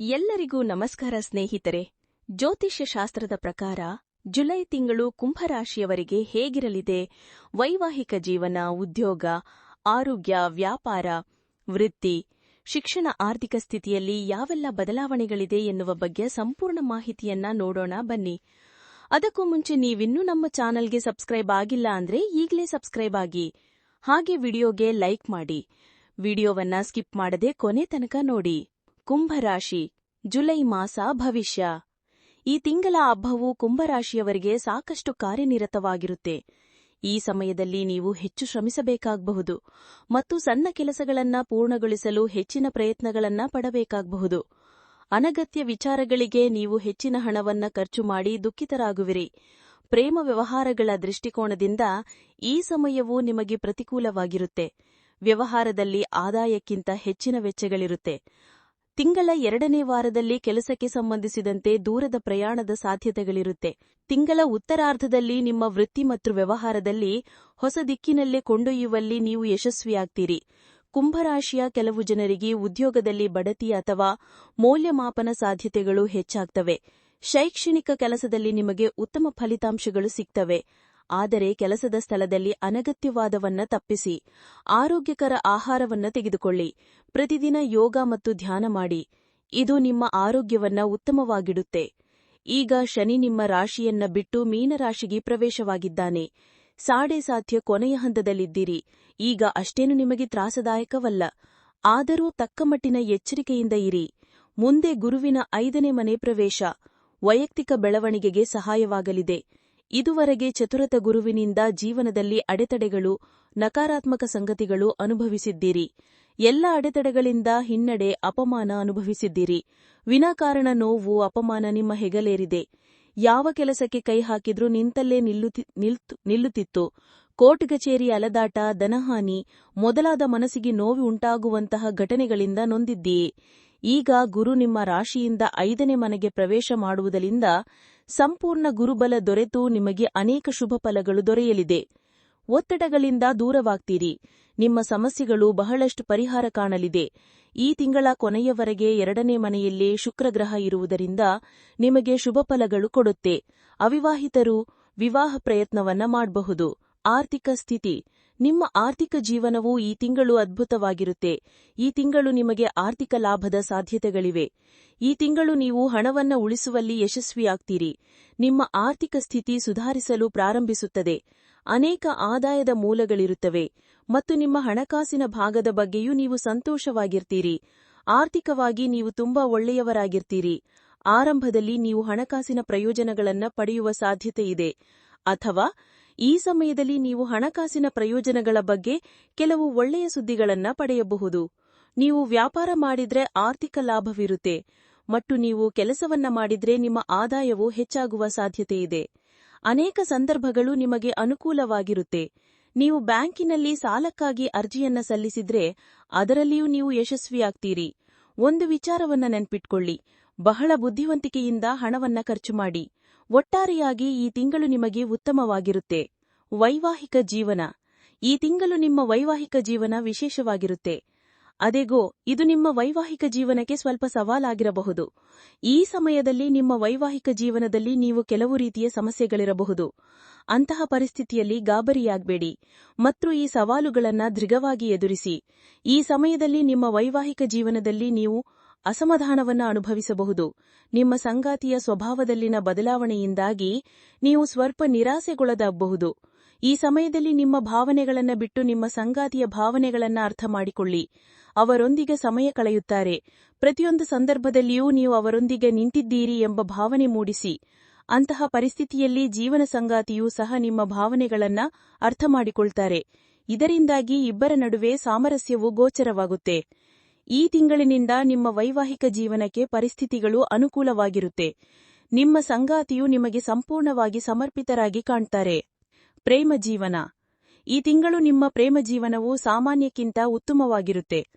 ಎಲ್ಲರಿಗೂ ನಮಸ್ಕಾರ ಸ್ನೇಹಿತರೆ. ಜ್ಯೋತಿಷ್ಯ ಶಾಸ್ತ್ರದ ಪ್ರಕಾರ ಜುಲೈ ತಿಂಗಳು ಕುಂಭರಾಶಿಯವರಿಗೆ ಹೇಗಿರಲಿದೆ? ವೈವಾಹಿಕ ಜೀವನ, ಉದ್ಯೋಗ, ಆರೋಗ್ಯ, ವ್ಯಾಪಾರ, ವೃತ್ತಿ, ಶಿಕ್ಷಣ, ಆರ್ಥಿಕ ಸ್ಥಿತಿಯಲ್ಲಿ ಯಾವೆಲ್ಲ ಬದಲಾವಣೆಗಳಿದೆ ಎನ್ನುವ ಬಗ್ಗೆ ಸಂಪೂರ್ಣ ಮಾಹಿತಿಯನ್ನ ನೋಡೋಣ ಬನ್ನಿ. ಅದಕ್ಕೂ ಮುಂಚೆ ನೀವಿನ್ನೂ ನಮ್ಮ ಚಾನಲ್ಗೆ ಸಬ್ಸ್ಕ್ರೈಬ್ ಆಗಿಲ್ಲ ಅಂದ್ರೆ ಈಗಲೇ ಸಬ್ಸ್ಕ್ರೈಬ್ ಆಗಿ. ಹಾಗೆ ವಿಡಿಯೋಗೆ ಲೈಕ್ ಮಾಡಿ. ವಿಡಿಯೋವನ್ನ ಸ್ಕಿಪ್ ಮಾಡದೆ ಕೊನೆ ತನಕ ನೋಡಿ. ಕುಂಭರಾಶಿ, ಜುಲೈ ಮಾಸ ಭವಿಷ್ಯ. ಈ ತಿಂಗಳ ಹಬ್ಬವು ಕುಂಭರಾಶಿಯವರಿಗೆ ಸಾಕಷ್ಟು ಕಾರ್ಯನಿರತವಾಗಿರುತ್ತೆ. ಈ ಸಮಯದಲ್ಲಿ ನೀವು ಹೆಚ್ಚು ಶ್ರಮಿಸಬೇಕಾಗಬಹುದು ಮತ್ತು ಸಣ್ಣ ಕೆಲಸಗಳನ್ನ ಪೂರ್ಣಗೊಳಿಸಲು ಹೆಚ್ಚಿನ ಪ್ರಯತ್ನಗಳನ್ನ ಪಡಬೇಕಾಗಬಹುದು. ಅನಗತ್ಯ ವಿಚಾರಗಳಿಗೆ ನೀವು ಹೆಚ್ಚಿನ ಹಣವನ್ನ ಖರ್ಚು ಮಾಡಿ ದುಃಖಿತರಾಗುವಿರಿ. ಪ್ರೇಮ ವ್ಯವಹಾರಗಳ ದೃಷ್ಟಿಕೋನದಿಂದ ಈ ಸಮಯವು ನಿಮಗೆ ಪ್ರತಿಕೂಲವಾಗಿರುತ್ತೆ. ವ್ಯವಹಾರದಲ್ಲಿ ಆದಾಯಕ್ಕಿಂತ ಹೆಚ್ಚಿನ ವೆಚ್ಚಗಳಿರುತ್ತೆ. ತಿಂಗಳ ಎರಡನೇ ವಾರದಲ್ಲಿ ಕೆಲಸಕ್ಕೆ ಸಂಬಂಧಿಸಿದಂತೆ ದೂರದ ಪ್ರಯಾಣದ ಸಾಧ್ಯತೆಗಳಿರುತ್ತೆ. ತಿಂಗಳ ಉತ್ತರಾರ್ಧದಲ್ಲಿ ನಿಮ್ಮ ವೃತ್ತಿ ಮತ್ತು ವ್ಯವಹಾರದಲ್ಲಿ ಹೊಸ ದಿಕ್ಕಿನಲ್ಲೇ ಕೊಂಡೊಯ್ಯುವಲ್ಲಿ ನೀವು ಯಶಸ್ವಿಯಾಗ್ತೀರಿ. ಕುಂಭರಾಶಿಯ ಕೆಲವು ಜನರಿಗೆ ಉದ್ಯೋಗದಲ್ಲಿ ಬಡತಿ ಅಥವಾ ಮೌಲ್ಯಮಾಪನ ಸಾಧ್ಯತೆಗಳು ಹೆಚ್ಚಾಗ್ತವೆ. ಶೈಕ್ಷಣಿಕ ಕೆಲಸದಲ್ಲಿ ನಿಮಗೆ ಉತ್ತಮ ಫಲಿತಾಂಶಗಳು ಸಿಗ್ತವೆ. ಆದರೆ ಕೆಲಸದ ಸ್ಥಳದಲ್ಲಿ ಅನಗತ್ಯವಾದವನ್ನ ತಪ್ಪಿಸಿ, ಆರೋಗ್ಯಕರ ಆಹಾರವನ್ನ ತೆಗೆದುಕೊಳ್ಳಿ. ಪ್ರತಿದಿನ ಯೋಗ ಮತ್ತು ಧ್ಯಾನ ಮಾಡಿ. ಇದು ನಿಮ್ಮ ಆರೋಗ್ಯವನ್ನ ಉತ್ತಮವಾಗಿಡುತ್ತೆ. ಈಗ ಶನಿ ನಿಮ್ಮ ರಾಶಿಯನ್ನ ಬಿಟ್ಟು ಮೀನರಾಶಿಗೆ ಪ್ರವೇಶವಾಗಿದ್ದಾನೆ. ಸಾಡೆ ಸಾಧ್ಯ ಕೊನೆಯ ಹಂತದಲ್ಲಿದ್ದೀರಿ. ಈಗ ಅಷ್ಟೇನು ನಿಮಗೆ ತ್ರಾಸದಾಯಕವಲ್ಲ. ಆದರೂ ತಕ್ಕಮಟ್ಟಿನ ಎಚ್ಚರಿಕೆಯಿಂದ ಇರಿ. ಮುಂದೆ ಗುರುವಿನ ಐದನೇ ಮನೆ ಪ್ರವೇಶ. ವೈಯಕ್ತಿಕ ಬೆಳವಣಿಗೆಗೆ ಸಹಾಯವಾಗಲಿದೆ. ಇದುವರೆಗೆ ಚತುರತ ಗುರುವಿನಿಂದ ಜೀವನದಲ್ಲಿ ಅಡೆತಡೆಗಳು, ನಕಾರಾತ್ಮಕ ಸಂಗತಿಗಳು ಅನುಭವಿಸಿದ್ದೀರಿ. ಎಲ್ಲ ಅಡೆತಡೆಗಳಿಂದ ಹಿನ್ನಡೆ ಅಪಮಾನ ಅನುಭವಿಸಿದ್ದೀರಿ. ವಿನಾಕಾರಣ ನೋವು, ಅಪಮಾನ ನಿಮ್ಮ ಹೆಗಲೇರಿದೆ. ಯಾವ ಕೆಲಸಕ್ಕೆ ಕೈ ಹಾಕಿದ್ರೂ ನಿಂತಲ್ಲೇ ನಿಲ್ಲುತ್ತಿತ್ತು. ಕೋರ್ಟ್ ಕಚೇರಿ ಅಲದಾಟ, ದನಹಾನಿ, ಮೊದಲಾದ ಮನಸ್ಸಿಗೆ ನೋವು ಉಂಟಾಗುವಂತಹ ಘಟನೆಗಳಿಂದ ನೊಂದಿದ್ದೀಯೇ. ಈಗ ಗುರು ನಿಮ್ಮ ರಾಶಿಯಿಂದ ಐದನೇ ಮನೆಗೆ ಪ್ರವೇಶ ಮಾಡುವುದರಿಂದ ಸಂಪೂರ್ಣ ಗುರುಬಲ ದೊರೆತು ನಿಮಗೆ ಅನೇಕ ಶುಭ ಫಲಗಳು ದೊರೆಯಲಿದೆ. ಒತ್ತಡಗಳಿಂದ ದೂರವಾಗ್ತೀರಿ. ನಿಮ್ಮ ಸಮಸ್ಯೆಗಳು ಬಹಳಷ್ಟು ಪರಿಹಾರ ಕಾಣಲಿದೆ. ಈ ತಿಂಗಳ ಕೊನೆಯವರೆಗೆ ಎರಡನೇ ಮನೆಯಲ್ಲೇ ಶುಕ್ರಗ್ರಹ ಇರುವುದರಿಂದ ನಿಮಗೆ ಶುಭ ಫಲಗಳು ಕೊಡುತ್ತೆ. ಅವಿವಾಹಿತರು ವಿವಾಹ ಪ್ರಯತ್ನವನ್ನ ಮಾಡಬಹುದು. ಆರ್ಥಿಕ ಸ್ಥಿತಿ. ನಿಮ್ಮ ಆರ್ಥಿಕ ಜೀವನವು ಈ ತಿಂಗಳು ಅದ್ಭುತವಾಗಿರುತ್ತೆ. ಈ ತಿಂಗಳು ನಿಮಗೆ ಆರ್ಥಿಕ ಲಾಭದ ಸಾಧ್ಯತೆಗಳಿವೆ. ಈ ತಿಂಗಳು ನೀವು ಹಣವನ್ನ ಉಳಿಸುವಲ್ಲಿ ಯಶಸ್ವಿಯಾಗ್ತೀರಿ. ನಿಮ್ಮ ಆರ್ಥಿಕ ಸ್ಥಿತಿ ಸುಧಾರಿಸಲು ಪ್ರಾರಂಭಿಸುತ್ತದೆ. ಅನೇಕ ಆದಾಯದ ಮೂಲಗಳಿರುತ್ತವೆ. ಮತ್ತು ನಿಮ್ಮ ಹಣಕಾಸಿನ ಭಾಗದ ಬಗ್ಗೆಯೂ ನೀವು ಸಂತೋಷವಾಗಿರ್ತೀರಿ. ಆರ್ಥಿಕವಾಗಿ ನೀವು ತುಂಬಾ ಒಳ್ಳೆಯವರಾಗಿರ್ತೀರಿ. ಆರಂಭದಲ್ಲಿ ನೀವು ಹಣಕಾಸಿನ ಪ್ರಯೋಜನಗಳನ್ನು ಪಡೆಯುವ ಸಾಧ್ಯತೆಯಿದೆ ಅಥವಾ ಈ ಸಮಯದಲ್ಲಿ ನೀವು ಹಣಕಾಸಿನ ಪ್ರಯೋಜನಗಳ ಬಗ್ಗೆ ಕೆಲವು ಒಳ್ಳೆಯ ಸುದ್ದಿಗಳನ್ನ ಪಡೆಯಬಹುದು. ನೀವು ವ್ಯಾಪಾರ ಮಾಡಿದ್ರೆ ಆರ್ಥಿಕ ಲಾಭವಿರುತ್ತೆ. ಮತ್ತು ನೀವು ಕೆಲಸವನ್ನ ಮಾಡಿದ್ರೆ ನಿಮ್ಮ ಆದಾಯವು ಹೆಚ್ಚಾಗುವ ಸಾಧ್ಯತೆಯಿದೆ ಅನೇಕ ಸಂದರ್ಭಗಳು ನಿಮಗೆ ಅನುಕೂಲವಾಗಿರುತ್ತೆ. ನೀವು ಬ್ಯಾಂಕಿನಲ್ಲಿ ಸಾಲಕ್ಕಾಗಿ ಅರ್ಜಿಯನ್ನ ಸಲ್ಲಿಸಿದ್ರೆ ಅದರಲ್ಲಿಯೂ ನೀವು ಯಶಸ್ವಿಯಾಗ್ತೀರಿ. ಒಂದು ವಿಚಾರವನ್ನ ನೆನ್ಪಿಟ್ಕೊಳ್ಳಿ. ಬಹಳ ಬುದ್ಧಿವಂತಿಕೆಯಿಂದ ಹಣವನ್ನ ಖರ್ಚು ಮಾಡಿ. ಒಟ್ಟಾರೆಯಾಗಿ ಈ ತಿಂಗಳು ನಿಮಗೆ ಉತ್ತಮವಾಗಿರುತ್ತೆ. ವೈವಾಹಿಕ ಜೀವನ. ಈ ತಿಂಗಳು ನಿಮ್ಮ ವೈವಾಹಿಕ ಜೀವನ ವಿಶೇಷವಾಗಿರುತ್ತೆ. ಅದೇಗೋ, ಇದು ನಿಮ್ಮ ವೈವಾಹಿಕ ಜೀವನಕ್ಕೆ ಸ್ವಲ್ಪ ಸವಾಲಾಗಿರಬಹುದು. ಈ ಸಮಯದಲ್ಲಿ ನಿಮ್ಮ ವೈವಾಹಿಕ ಜೀವನದಲ್ಲಿ ನೀವು ಕೆಲವು ರೀತಿಯ ಸಮಸ್ಯೆಗಳಿರಬಹುದು. ಅಂತಹ ಪರಿಸ್ಥಿತಿಯಲ್ಲಿ ಗಾಬರಿಯಾಗಬೇಡಿ. ಮತ್ತು ಈ ಸವಾಲುಗಳನ್ನು ದೃಢವಾಗಿ ಎದುರಿಸಿ. ಈ ಸಮಯದಲ್ಲಿ ನಿಮ್ಮ ವೈವಾಹಿಕ ಜೀವನದಲ್ಲಿ ನೀವು ಅಸಮಾಧಾನವನ್ನು ಅನುಭವಿಸಬಹುದು. ನಿಮ್ಮ ಸಂಗಾತಿಯ ಸ್ವಭಾವದಲ್ಲಿನ ಬದಲಾವಣೆಯಿಂದಾಗಿ ನೀವು ಸ್ವಲ್ಪ ನಿರಾಸೆಗೊಳದಾಗಬಹುದು ಈ ಸಮಯದಲ್ಲಿ ನಿಮ್ಮ ಭಾವನೆಗಳನ್ನು ಬಿಟ್ಟು ನಿಮ್ಮ ಸಂಗಾತಿಯ ಭಾವನೆಗಳನ್ನು ಅರ್ಥ ಮಾಡಿಕೊಳ್ಳಿ. ಅವರೊಂದಿಗೆ ಸಮಯ ಕಳೆಯುತ್ತಾರೆ. ಪ್ರತಿಯೊಂದು ಸಂದರ್ಭದಲ್ಲಿಯೂ ನೀವು ಅವರೊಂದಿಗೆ ನಿಂತಿದ್ದೀರಿ ಎಂಬ ಭಾವನೆ ಮೂಡಿಸಿ. ಅಂತಹ ಪರಿಸ್ಥಿತಿಯಲ್ಲಿ ಜೀವನ ಸಂಗಾತಿಯೂ ಸಹ ನಿಮ್ಮ ಭಾವನೆಗಳನ್ನು ಅರ್ಥ ಇದರಿಂದಾಗಿ ಇಬ್ಬರ ನಡುವೆ ಸಾಮರಸ್ಯವು ಗೋಚರವಾಗುತ್ತೆ. ಈ ತಿಂಗಳಿನಿಂದ ನಿಮ್ಮ ವೈವಾಹಿಕ ಜೀವನಕ್ಕೆ ಪರಿಸ್ಥಿತಿಗಳು ಅನುಕೂಲವಾಗಿರುತ್ತೆ. ನಿಮ್ಮ ಸಂಗಾತಿಯು ನಿಮಗೆ ಸಂಪೂರ್ಣವಾಗಿ ಸಮರ್ಪಿತರಾಗಿ ಕಾಣ್ತಾರೆ. ಪ್ರೇಮ ಜೀವನ. ಈ ತಿಂಗಳು ನಿಮ್ಮ ಪ್ರೇಮ ಜೀವನವು ಸಾಮಾನ್ಯಕ್ಕಿಂತ ಉತ್ತಮವಾಗಿರುತ್ತೆ.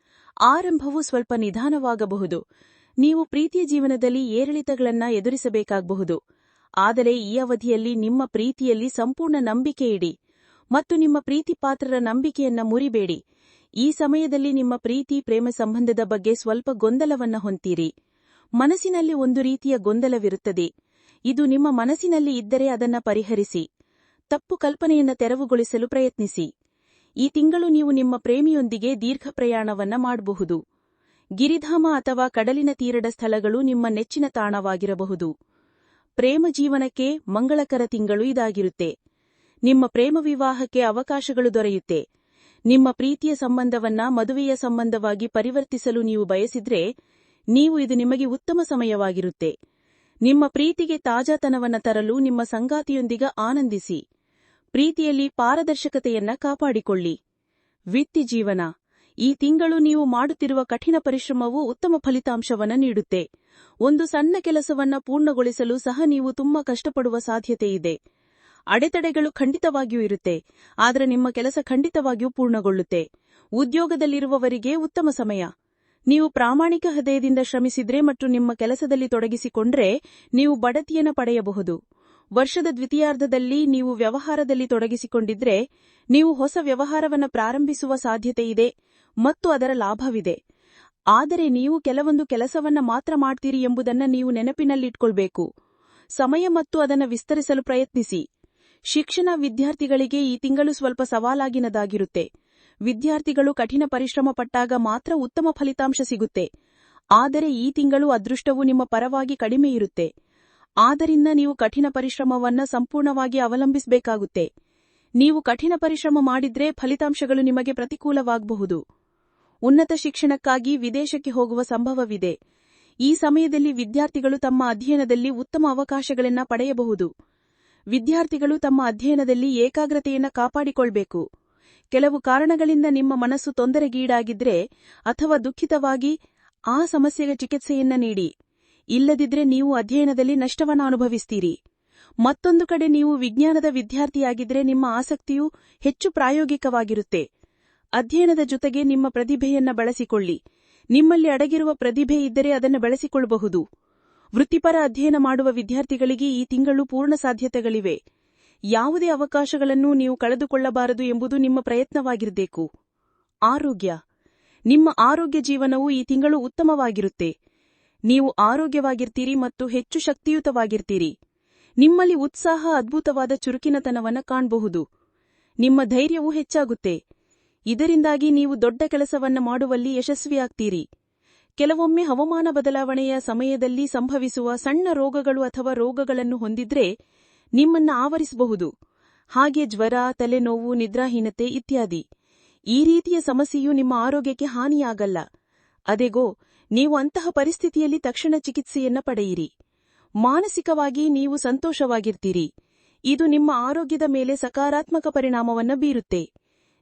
ಆರಂಭವು ಸ್ವಲ್ಪ ನಿಧಾನವಾಗಬಹುದು. ನೀವು ಪ್ರೀತಿಯ ಜೀವನದಲ್ಲಿ ಏರಿಳಿತಗಳನ್ನು ಎದುರಿಸಬೇಕಾಗಬಹುದು. ಆದರೆ ಈ ಅವಧಿಯಲ್ಲಿ ನಿಮ್ಮ ಪ್ರೀತಿಯಲ್ಲಿ ಸಂಪೂರ್ಣ ನಂಬಿಕೆ ಇಡಿ. ಮತ್ತು ನಿಮ್ಮ ಪ್ರೀತಿ ಪಾತ್ರರ ನಂಬಿಕೆಯನ್ನ ಮುರಿಬೇಡಿ. ಈ ಸಮಯದಲ್ಲಿ ನಿಮ್ಮ ಪ್ರೀತಿ, ಪ್ರೇಮ ಸಂಬಂಧದ ಬಗ್ಗೆ ಸ್ವಲ್ಪ ಗೊಂದಲವನ್ನ ಹೊಂತೀರಿ ಮನಸ್ಸಿನಲ್ಲಿ ಒಂದು ರೀತಿಯ ಗೊಂದಲವಿರುತ್ತದೆ. ಇದು ನಿಮ್ಮ ಮನಸ್ಸಿನಲ್ಲಿ ಇದ್ದರೆ ಅದನ್ನ ಪರಿಹರಿಸಿ. ತಪ್ಪು ಕಲ್ಪನೆಯನ್ನ ತೆರವುಗೊಳಿಸಲು ಪ್ರಯತ್ನಿಸಿ. ಈ ತಿಂಗಳು ನೀವು ನಿಮ್ಮ ಪ್ರೇಮಿಯೊಂದಿಗೆ ದೀರ್ಘ ಪ್ರಯಾಣವನ್ನ ಮಾಡಬಹುದು. ಗಿರಿಧಾಮ ಅಥವಾ ಕಡಲಿನ ತೀರದ ಸ್ಥಳಗಳು ನಿಮ್ಮ ನೆಚ್ಚಿನ ತಾಣವಾಗಿರಬಹುದು. ಪ್ರೇಮ ಜೀವನಕ್ಕೆ ಮಂಗಳಕರ ತಿಂಗಳು ಇದಾಗಿರುತ್ತೆ. ನಿಮ್ಮ ಪ್ರೇಮ ವಿವಾಹಕ್ಕೆ ಅವಕಾಶಗಳು ದೊರೆಯುತ್ತೆ. ನಿಮ್ಮ ಪ್ರೀತಿಯ ಸಂಬಂಧವನ್ನ ಮದುವೆಯ ಸಂಬಂಧವಾಗಿ ಪರಿವರ್ತಿಸಲು ನೀವು ಬಯಸಿದ್ರೆ, ನೀವು ಇದು ನಿಮಗೆ ಉತ್ತಮ ಸಮಯವಾಗಿರುತ್ತೆ. ನಿಮ್ಮ ಪ್ರೀತಿಗೆ ತಾಜಾತನವನ್ನ ತರಲು ನಿಮ್ಮ ಸಂಗಾತಿಯೊಂದಿಗೆ ಆನಂದಿಸಿ. ಪ್ರೀತಿಯಲ್ಲಿ ಪಾರದರ್ಶಕತೆಯನ್ನ ಕಾಪಾಡಿಕೊಳ್ಳಿ. ವಿತ್ತಿ ಜೀವನ. ಈ ತಿಂಗಳು ನೀವು ಮಾಡುತ್ತಿರುವ ಕಠಿಣ ಪರಿಶ್ರಮವು ಉತ್ತಮ ಫಲಿತಾಂಶವನ್ನ ನೀಡುತ್ತೆ. ಒಂದು ಸಣ್ಣ ಕೆಲಸವನ್ನ ಪೂರ್ಣಗೊಳಿಸಲು ಸಹ ನೀವು ತುಂಬಾ ಕಷ್ಟಪಡುವ ಸಾಧ್ಯತೆಯಿದೆ. ಅಡೆತಡೆಗಳು ಖಂಡಿತವಾಗಿಯೂ ಇರುತ್ತೆ. ಆದರೆ ನಿಮ್ಮ ಕೆಲಸ ಖಂಡಿತವಾಗಿಯೂ ಪೂರ್ಣಗೊಳ್ಳುತ್ತೆ. ಉದ್ಯೋಗದಲ್ಲಿರುವವರಿಗೆ ಉತ್ತಮ ಸಮಯ. ನೀವು ಪ್ರಾಮಾಣಿಕ ಹೃದಯದಿಂದ ಶ್ರಮಿಸಿದ್ರೆ ಮತ್ತು ನಿಮ್ಮ ಕೆಲಸದಲ್ಲಿ ತೊಡಗಿಸಿಕೊಂಡ್ರೆ ನೀವು ಬಡತಿಯನ್ನು ಪಡೆಯಬಹುದು. ವರ್ಷದ ದ್ವಿತೀಯಾರ್ಧದಲ್ಲಿ ನೀವು ವ್ಯವಹಾರದಲ್ಲಿ ತೊಡಗಿಸಿಕೊಂಡಿದ್ರೆ ನೀವು ಹೊಸ ವ್ಯವಹಾರವನ್ನು ಪ್ರಾರಂಭಿಸುವ ಸಾಧ್ಯತೆ ಇದೆ ಮತ್ತು ಅದರ ಲಾಭವಿದೆ. ಆದರೆ ನೀವು ಕೆಲವೊಂದು ಕೆಲಸವನ್ನ ಮಾತ್ರ ಮಾಡ್ತೀರಿ ಎಂಬುದನ್ನು ನೀವು ನೆನಪಿನಲ್ಲಿಟ್ಕೊಳ್ಬೇಕು. ಸಮಯ ಮತ್ತು ಅದನ್ನು ವಿಸ್ತರಿಸಲು ಪ್ರಯತ್ನಿಸಿ. ಶಿಕ್ಷಣ ವಿದ್ಯಾರ್ಥಿಗಳಿಗೆ ಈ ತಿಂಗಳು ಸ್ವಲ್ಪ ಸವಾಲಾಗಿನದಾಗಿರುತ್ತೆ. ವಿದ್ಯಾರ್ಥಿಗಳು ಕಠಿಣ ಪರಿಶ್ರಮ ಪಟ್ಟಾಗ ಮಾತ್ರ ಉತ್ತಮ ಫಲಿತಾಂಶ ಸಿಗುತ್ತೆ. ಆದರೆ ಈ ತಿಂಗಳು ಅದೃಷ್ಟವು ನಿಮ್ಮ ಪರವಾಗಿ ಕಡಿಮೆ ಇರುತ್ತೆ. ಆದ್ದರಿಂದ ನೀವು ಕಠಿಣ ಪರಿಶ್ರಮವನ್ನ ಸಂಪೂರ್ಣವಾಗಿ ಅವಲಂಬಿಸಬೇಕಾಗುತ್ತೆ. ನೀವು ಕಠಿಣ ಪರಿಶ್ರಮ ಮಾಡಿದ್ರೆ ಫಲಿತಾಂಶಗಳು ನಿಮಗೆ ಪ್ರತಿಕೂಲವಾಗಬಹುದು. ಉನ್ನತ ಶಿಕ್ಷಣಕ್ಕಾಗಿ ವಿದೇಶಕ್ಕೆ ಹೋಗುವ ಸಂಭವವಿದೆ. ಈ ಸಮಯದಲ್ಲಿ ವಿದ್ಯಾರ್ಥಿಗಳು ತಮ್ಮ ಅಧ್ಯಯನದಲ್ಲಿ ಉತ್ತಮ ಅವಕಾಶಗಳನ್ನು ಪಡೆಯಬಹುದು. ವಿದ್ಯಾರ್ಥಿಗಳು ತಮ್ಮ ಅಧ್ಯಯನದಲ್ಲಿ ಏಕಾಗ್ರತೆಯನ್ನು ಕಾಪಾಡಿಕೊಳ್ಬೇಕು. ಕೆಲವು ಕಾರಣಗಳಿಂದ ನಿಮ್ಮ ಮನಸ್ಸು ತೊಂದರೆಗೀಡಾಗಿದ್ರೆ ಅಥವಾ ದುಃಖಿತವಾಗಿ ಆ ಸಮಸ್ಯೆಗೆ ಚಿಕಿತ್ಸೆಯನ್ನ ನೀಡಿ. ಇಲ್ಲದಿದ್ರೆ ನೀವು ಅಧ್ಯಯನದಲ್ಲಿ ನಷ್ಟವನ್ನು ಅನುಭವಿಸ್ತೀರಿ. ಮತ್ತೊಂದು ಕಡೆ ನೀವು ವಿಜ್ಞಾನದ ವಿದ್ಯಾರ್ಥಿಯಾಗಿದ್ರೆ ನಿಮ್ಮ ಆಸಕ್ತಿಯು ಹೆಚ್ಚು ಪ್ರಾಯೋಗಿಕವಾಗಿರುತ್ತೆ. ಅಧ್ಯಯನದ ಜೊತೆಗೆ ನಿಮ್ಮ ಪ್ರತಿಭೆಯನ್ನ ಬಳಸಿಕೊಳ್ಳಿ. ನಿಮ್ಮಲ್ಲಿ ಅಡಗಿರುವ ಪ್ರತಿಭೆ ಇದ್ದರೆ ಅದನ್ನು ಬೆಳೆಸಿಕೊಳ್ಳಬಹುದು. ವೃತ್ತಿಪರ ಅಧ್ಯಯನ ಮಾಡುವ ವಿದ್ಯಾರ್ಥಿಗಳಿಗೆ ಈ ತಿಂಗಳು ಪೂರ್ಣ ಸಾಧ್ಯತೆಗಳಿವೆ. ಯಾವುದೇ ಅವಕಾಶಗಳನ್ನು ನೀವು ಕಳೆದುಕೊಳ್ಳಬಾರದು ಎಂಬುದು ನಿಮ್ಮ ಪ್ರಯತ್ನವಾಗಿರಬೇಕು. ಆರೋಗ್ಯ. ನಿಮ್ಮ ಆರೋಗ್ಯ ಜೀವನವು ಈ ತಿಂಗಳು ಉತ್ತಮವಾಗಿರುತ್ತೆ. ನೀವು ಆರೋಗ್ಯವಾಗಿರ್ತೀರಿ ಮತ್ತು ಹೆಚ್ಚು ಶಕ್ತಿಯುತವಾಗಿರ್ತೀರಿ. ನಿಮ್ಮಲ್ಲಿ ಉತ್ಸಾಹ, ಅದ್ಭುತವಾದ ಚುರುಕಿನತನವನ್ನು ಕಾಣಬಹುದು. ನಿಮ್ಮ ಧೈರ್ಯವು ಹೆಚ್ಚಾಗುತ್ತೆ. ಇದರಿಂದಾಗಿ ನೀವು ದೊಡ್ಡ ಕೆಲಸವನ್ನು ಮಾಡುವಲ್ಲಿ ಯಶಸ್ವಿಯಾಗ್ತೀರಿ. ಕೆಲವೊಮ್ಮೆ ಹವಾಮಾನ ಬದಲಾವಣೆಯ ಸಮಯದಲ್ಲಿ ಸಂಭವಿಸುವ ಸಣ್ಣ ರೋಗಗಳು ಅಥವಾ ರೋಗಗಳನ್ನು ಹೊಂದಿದ್ರೆ ನಿಮ್ಮನ್ನ ಆವರಿಸಬಹುದು. ಹಾಗೆ ಜ್ವರ, ತಲೆನೋವು, ನಿದ್ರಾಹೀನತೆ ಇತ್ಯಾದಿ. ಈ ರೀತಿಯ ಸಮಸ್ಯೆಯು ನಿಮ್ಮ ಆರೋಗ್ಯಕ್ಕೆ ಹಾನಿಯಾಗಲ್ಲ. ಅದೆಗೋ, ನೀವು ಅಂತಹ ಪರಿಸ್ಥಿತಿಯಲ್ಲಿ ತಕ್ಷಣ ಚಿಕಿತ್ಸೆಯನ್ನ ಪಡೆಯಿರಿ. ಮಾನಸಿಕವಾಗಿ ನೀವು ಸಂತೋಷವಾಗಿರ್ತೀರಿ. ಇದು ನಿಮ್ಮ ಆರೋಗ್ಯದ ಮೇಲೆ ಸಕಾರಾತ್ಮಕ ಪರಿಣಾಮವನ್ನ ಬೀರುತ್ತೆ.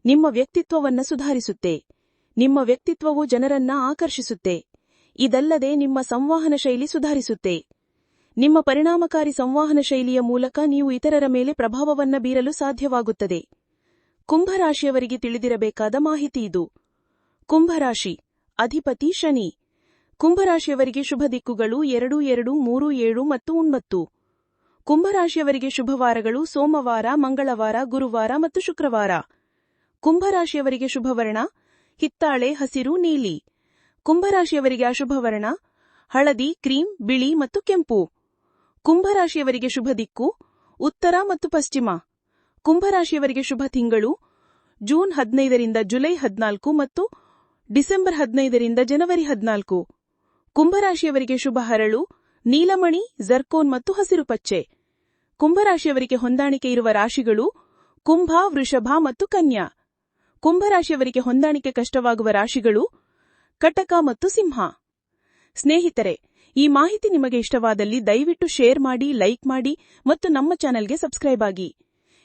ನಿಮ್ಮ ವ್ಯಕ್ತಿತ್ವವನ್ನ ಸುಧಾರಿಸುತ್ತೆ. ನಿಮ್ಮ ವ್ಯಕ್ತಿತ್ವವು ಜನರನ್ನ ಆಕರ್ಷಿಸುತ್ತೆ. ಇದಲ್ಲದೆ ನಿಮ್ಮ ಸಂವಹನ ಶೈಲಿ ಸುಧಾರಿಸುತ್ತೆ. ನಿಮ್ಮ ಪರಿಣಾಮಕಾರಿ ಸಂವಹನ ಶೈಲಿಯ ಮೂಲಕ ನೀವು ಇತರರ ಮೇಲೆ ಪ್ರಭಾವವನ್ನ ಬೀರಲು ಸಾಧ್ಯವಾಗುತ್ತದೆ. ಕುಂಭರಾಶಿಯವರಿಗೆ ತಿಳಿದಿರಬೇಕಾದ ಮಾಹಿತಿ ಇದು. ಕುಂಭರಾಶಿ, ಅಧಿಪತಿ ಶನಿ. ಕುಂಭರಾಶಿಯವರಿಗೆ ಶುಭ ದಿಕ್ಕುಗಳು ಎರಡು ಎರಡು, ಮೂರು, ಏಳು ಮತ್ತು ಒಂಬತ್ತು. ಕುಂಭರಾಶಿಯವರಿಗೆ ಶುಭವಾರಗಳು ಸೋಮವಾರ, ಮಂಗಳವಾರ, ಗುರುವಾರ ಮತ್ತು ಶುಕ್ರವಾರ. ಕುಂಭರಾಶಿಯವರಿಗೆ ಶುಭವರ್ಣ ಹಿತ್ತಾಳೆ ಹಸಿರು ನೀಲಿ. ಕುಂಭರಾಶಿಯವರಿಗೆ ಅಶುಭವರ್ಣ, ಹಳದಿ ಕ್ರೀಮ್ ಬಿಳಿ ಮತ್ತು ಕೆಂಪು. ಕುಂಭರಾಶಿಯವರಿಗೆ ಶುಭ ದಿಕ್ಕು, ಉತ್ತರ ಮತ್ತು ಪಶ್ಚಿಮ. ಕುಂಭರಾಶಿಯವರಿಗೆ ಶುಭ ತಿಂಗಳು, ಜೂನ್ ಹದಿನೈದರಿಂದ ಜುಲೈ ಹದಿನಾಲ್ಕು ಮತ್ತು ಡಿಸೆಂಬರ್ ಹದಿನೈದರಿಂದ ಜನವರಿ ಹದಿನಾಲ್ಕು. ಕುಂಭರಾಶಿಯವರಿಗೆ ಶುಭ ಹರಳು, ನೀಲಮಣಿ, ಜರ್ಕೋನ್ ಮತ್ತು ಹಸಿರು ಪಚ್ಚೆ. ಕುಂಭರಾಶಿಯವರಿಗೆ ಹೊಂದಾಣಿಕೆ ಇರುವ ರಾಶಿಗಳು ಕುಂಭ, ವೃಷಭ ಮತ್ತು ಕನ್ಯಾ. ಕುಂಭರಾಶಿಯವರಿಗೆ ಹೊಂದಾಣಿಕೆ ಕಷ್ಟವಾಗುವ ರಾಶಿಗಳು ಕಟಕ ಮತ್ತು ಸಿಂಹ. ಸ್ನೇಹಿತರೆ, ಈ ಮಾಹಿತಿ ನಿಮಗೆ ಇಷ್ಟವಾದಲ್ಲಿ ದಯವಿಟ್ಟು ಶೇರ್ ಮಾಡಿ, ಲೈಕ್ ಮಾಡಿ ಮತ್ತು ನಮ್ಮ ಚಾನೆಲ್ಗೆ ಸಬ್ಸ್ಕ್ರೈಬ್ ಆಗಿ.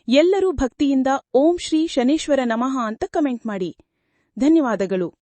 ಎಲ್ಲರೂ ಭಕ್ತಿಯಿಂದ ಓಂ ಶ್ರೀ ಶನೇಶ್ವರ ನಮಃ ಅಂತ ಕಮೆಂಟ್ ಮಾಡಿ. ಧನ್ಯವಾದಗಳು.